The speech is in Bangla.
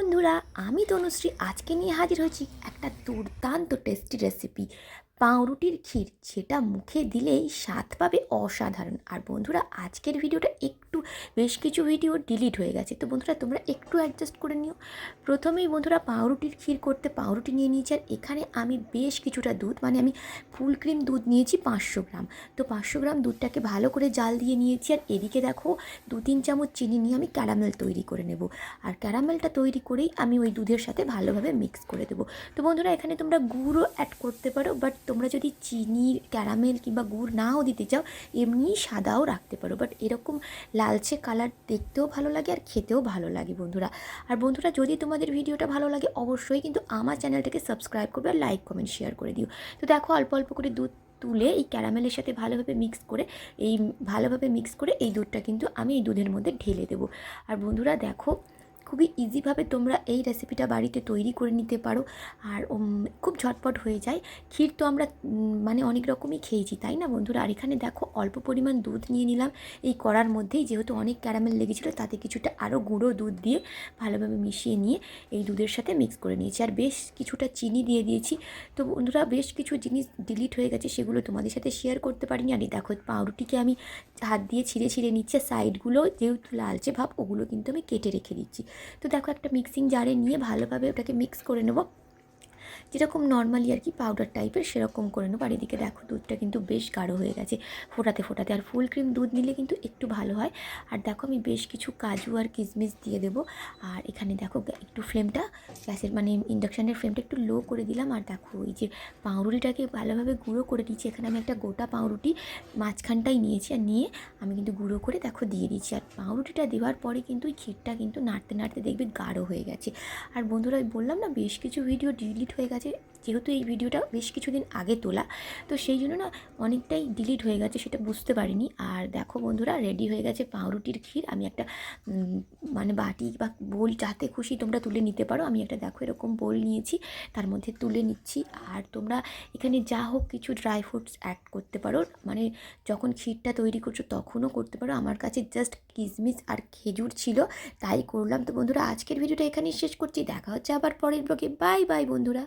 বন্ধুরা, আমি তনুশ্রী আজকে নিয়ে হাজির হয়েছি একটা দুর্দান্ত টেস্টি রেসিপি পাউরুটির ক্ষীর। যেটা মুখে দিলেই স্বাদ পাবে অসাধারণ। আর বন্ধুরা, আজকের ভিডিওটা একটু বেশ কিছু ভিডিও ডিলিট হয়ে গেছে। তো বন্ধুরা, তোমরা একটু অ্যাডজাস্ট করে নিও। প্রথমেই বন্ধুরা, পাউরুটির ক্ষীর করতে পাউরুটি নিয়ে নিয়েছি, আর এখানে আমি বেশ কিছুটা দুধ মানে আমি ফুল ক্রিম দুধ নিয়েছি পাঁচশো গ্রাম। তো পাঁচশো গ্রাম দুধটাকে ভালো করে জাল দিয়ে নিয়েছি, আর এদিকে দেখো, দু তিন চামচ চিনি নিয়ে আমি ক্যারামেল তৈরি করে নেব। আর ক্যারামেলটা তৈরি করেই আমি ওই দুধের সাথে ভালোভাবে মিক্স করে দেবো। তো বন্ধুরা, এখানে তোমরা গুড়ও অ্যাড করতে পারো বাট তোমরা যদি চিনির ক্যারামেল কিংবা গুড় নাও দিতে চাও এমনি সাদাও রাখতে পারো। বাট এরকম লালচে কালার দেখতেও ভালো লাগে আর খেতেও ভালো লাগে বন্ধুরা। আর বন্ধুরা, যদি তোমাদের ভিডিওটা ভালো লাগে অবশ্যই কিন্তু আমার চ্যানেলটাকে সাবস্ক্রাইব করবে আর লাইক কমেন্ট শেয়ার করে দিও। তো দেখো, অল্প অল্প করে দুধ তুলে এই ক্যারামেলের সাথে ভালোভাবে মিক্স করে এই, ভালোভাবে মিক্স করে এই দুধটা কিন্তু আমি এই দুধের মধ্যে ঢেলে দেবো। আর বন্ধুরা, দেখো খুবই ইজিভাবে তোমরা এই রেসিপিটা বাড়িতে তৈরি করে নিতে পারো। আর খুব ঝটপট হয়ে যায়। ক্ষীর তো আমরা মানে অনেক রকমই খেয়েছি, তাই না বন্ধুরা? আর এখানে দেখো, অল্প পরিমাণ দুধ নিয়ে নিলাম। এই কড়ার মধ্যেই যেহেতু অনেক ক্যারামেল লেগেছিলো, তাতে কিছুটা আরও গুঁড়ো দুধ দিয়ে ভালোভাবে মিশিয়ে নিয়ে এই দুধের সাথে মিক্স করে নিয়েছি। আর বেশ কিছুটা চিনি দিয়ে দিয়েছি। তো বন্ধুরা, বেশ কিছু জিনিস ডিলিট হয়ে গেছে, সেগুলো তোমাদের সাথে শেয়ার করতে পারিনি। আর দেখো, পাউরুটিকে আমি হাত দিয়ে ছিঁড়ে ছিঁড়ে নিচ্ছে। সাইডগুলো যেহেতু লালচে ভাব, ওগুলো কিন্তু আমি কেটে রেখে দিচ্ছি। তো দেখো একটা মিক্সিং জারে নিয়ে ভালোভাবে ওটাকে মিক্স করে নেব। যেরকম নর্মালি আর কি পাউডার টাইপের সেরকম করে নেব। আর এদিকে দেখো দুধটা কিন্তু বেশ গাঢ় হয়ে গেছে ফোটাতে ফোটাতে। আর ফুল ক্রিম দুধ নিলে কিন্তু একটু ভালো হয়। আর দেখো আমি বেশ কিছু কাজু আর কিশমিশ দিয়ে দেবো। আর এখানে দেখো একটু ফ্লেমটা গ্যাসের মানে ইন্ডাকশানের ফ্লেমটা একটু লো করে দিলাম। আর দেখো এই যে পাউরুটিটাকে ভালোভাবে গুঁড়ো করে দিচ্ছি এখানে আমি একটা গোটা পাউরুটি মাঝখানটাই নিয়েছি। আর নিয়ে আমি কিন্তু গুঁড়ো করে দেখো দিয়ে দিচ্ছি আর পাউরুটিটা দেওয়ার পরে কিন্তু ওই ক্ষীরটা কিন্তু নাড়তে নাড়তে দেখবে গাঢ় হয়ে গেছে। আর বন্ধুরা বললাম না, বেশ কিছু ভিডিও ডিলিট হয়ে গেছে। যেহেতু এই ভিডিওটা বেশ কিছুদিন আগে তোলা, তো সেই জন্য না অনেকটাই ডিলিট হয়ে গেছে সেটা বুঝতে পারিনি। আর দেখো বন্ধুরা রেডি হয়ে গেছে পাউরুটির ক্ষীর। আমি একটা মানে বাটি বা বোল যাতে খুশি তোমরা তুলে নিতে পারো। আমি একটা দেখো এরকম বোল নিয়েছি, তার মধ্যে তুলে নিচ্ছি। আর তোমরা এখানে যা হোক কিছু ড্রাই ফ্রুটস অ্যাড করতে পারো। মানে যখন ক্ষীরটা তৈরি করছ তখনও করতে পারো। আমার কাছে জাস্ট কিশমিশ আর খেজুর ছিল, তাই করলাম। তো বন্ধুরা, আজকের ভিডিওটা এখানেই শেষ করছি। দেখা হচ্ছে আবার পরের ব্লগে বাই বাই বন্ধুরা।